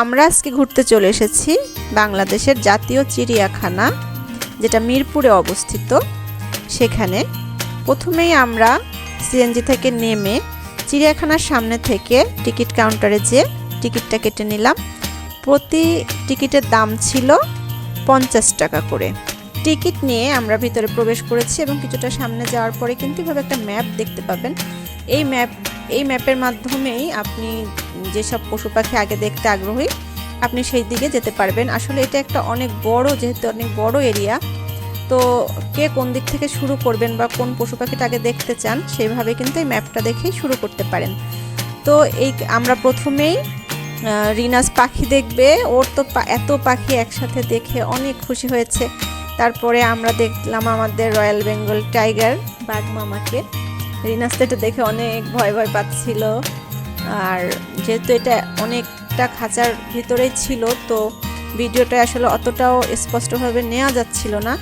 আমরা আজকে ঘুরতে চলে এসেছি বাংলাদেশের জাতীয় চিড়িয়াখানা, যেটা মিরপুরে অবস্থিত। সেখানে প্রথমেই আমরা সিএনজি থেকে নেমে চিড়িয়াখানার সামনে থেকে টিকিট কাউন্টারে যে টিকিটটা কেটে নিলাম। প্রতি টিকিটের দাম ছিল পঞ্চাশ টাকা করে। টিকিট নিয়ে আমরা ভিতরে প্রবেশ করেছি এবং কিছুটা সামনে যাওয়ার পরে কিন্তু এভাবে একটা ম্যাপ দেখতে পাবেন। এই ম্যাপ এই ম্যাপের মাধ্যমেই আপনি যেসব পশু পাখি আগে দেখতে আগ্রহী, আপনি সেই দিকে যেতে পারবেন। আসলে এটা একটা অনেক বড়, যেহেতু অনেক বড় এরিয়া, তো কে কোন দিক থেকে শুরু করবেন বা কোন পশু পাখিটা আগে দেখতে চান সেইভাবে কিন্তু এই ম্যাপটা দেখেই শুরু করতে পারেন। তো এই আমরা প্রথমেই রিনাস পাখি দেখবে, ওর তো এত পাখি একসাথে দেখে অনেক খুশি হয়েছে। তারপরে আমরা দেখলাম আমাদের রয়্যাল বেঙ্গল টাইগার বাঘ মামাকে রিনাস তো এটা দেখে অনেক ভয় ভয় পাচ্ছিল। আর যেহেতু এটা অনেকটা খাঁচার ভিতরেই ছিল, তো ভিডিওটা আসলে অতটাও স্পষ্টভাবে নেওয়া যাচ্ছিল না।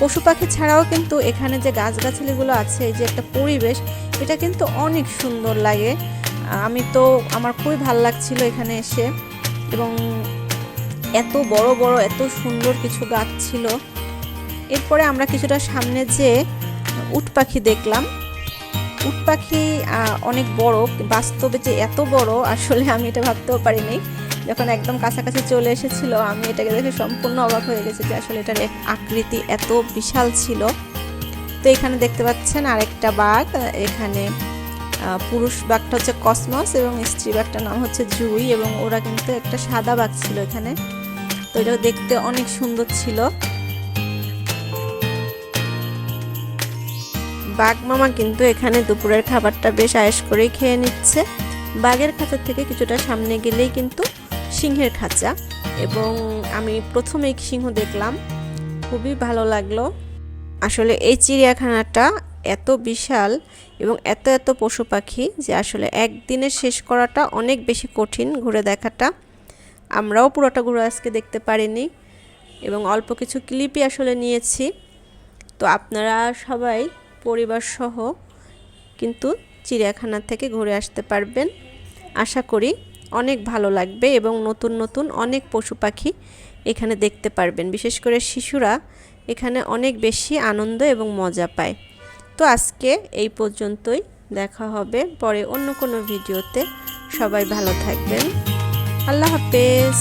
পশু পাখি ছাড়াও কিন্তু এখানে যে গাছগাছালিগুলো আছে, এই যে একটা পরিবেশ, এটা কিন্তু অনেক সুন্দর লাগে। আমি তো, আমার খুবই ভালো লাগছিল এখানে এসে। এবং এত বড় বড়, এত সুন্দর কিছু গাছ ছিল। এরপরে আমরা কিছুটা সামনে যে উট পাখি দেখলাম। উট পাখি অনেক বড়। বাস্তবে যে এত বড়, আসলে আমি এটা ভাবতেও পারিনি। যখন একদম কাছাকাছি চলে এসেছিল, আমি এটাকে দেখে সম্পূর্ণ অবাক হয়ে গেছি যে আসলে এটার আকৃতি এত বিশাল ছিল। তো এখানে দেখতে পাচ্ছেন আরেকটা বাঘ, এখানে পুরুষ বাঘটা হচ্ছে কসমস এবং স্ত্রী বাঘটার নাম হচ্ছে জুই এবং ওরা কিন্তু একটা সাদা বাঘ ছিল এখানে। তো এটা দেখতে অনেক সুন্দর ছিল। বাঘ মামা কিন্তু এখানে দুপুরের খাবারটা বেশ আয়েস করেই খেয়ে নিচ্ছে। বাঘের খাঁচার থেকে কিছুটা সামনে গেলেই কিন্তু সিংহের খাঁচা এবং আমি প্রথমেই সিংহ দেখলাম। খুবই ভালো লাগল। আসলে এই চিড়িয়াখানাটা এত বিশাল এবং এত এত পশু পাখি যে আসলে একদিনে শেষ করাটা অনেক বেশি কঠিন ঘুরে দেখাটা। আমরাও পুরোটা ঘুরে আজকে দেখতে পারিনি এবং অল্প কিছু ক্লিপই আসলে নিয়েছি। তো আপনারা সবাই পরিবার সহ কিন্তু চিড়িয়াখানা থেকে ঘুরে আসতে পারবেন। আশা করি অনেক ভালো লাগবে এবং নতুন নতুন অনেক পশু পাখি এখানে দেখতে পারবেন। বিশেষ করে শিশুরা এখানে অনেক বেশি আনন্দ এবং মজা পায়। তো আজকে এই পর্যন্তই। দেখা হবে পরে অন্য কোনো ভিডিওতে। সবাই ভালো থাকবেন। আল্লাহ হাফেজ।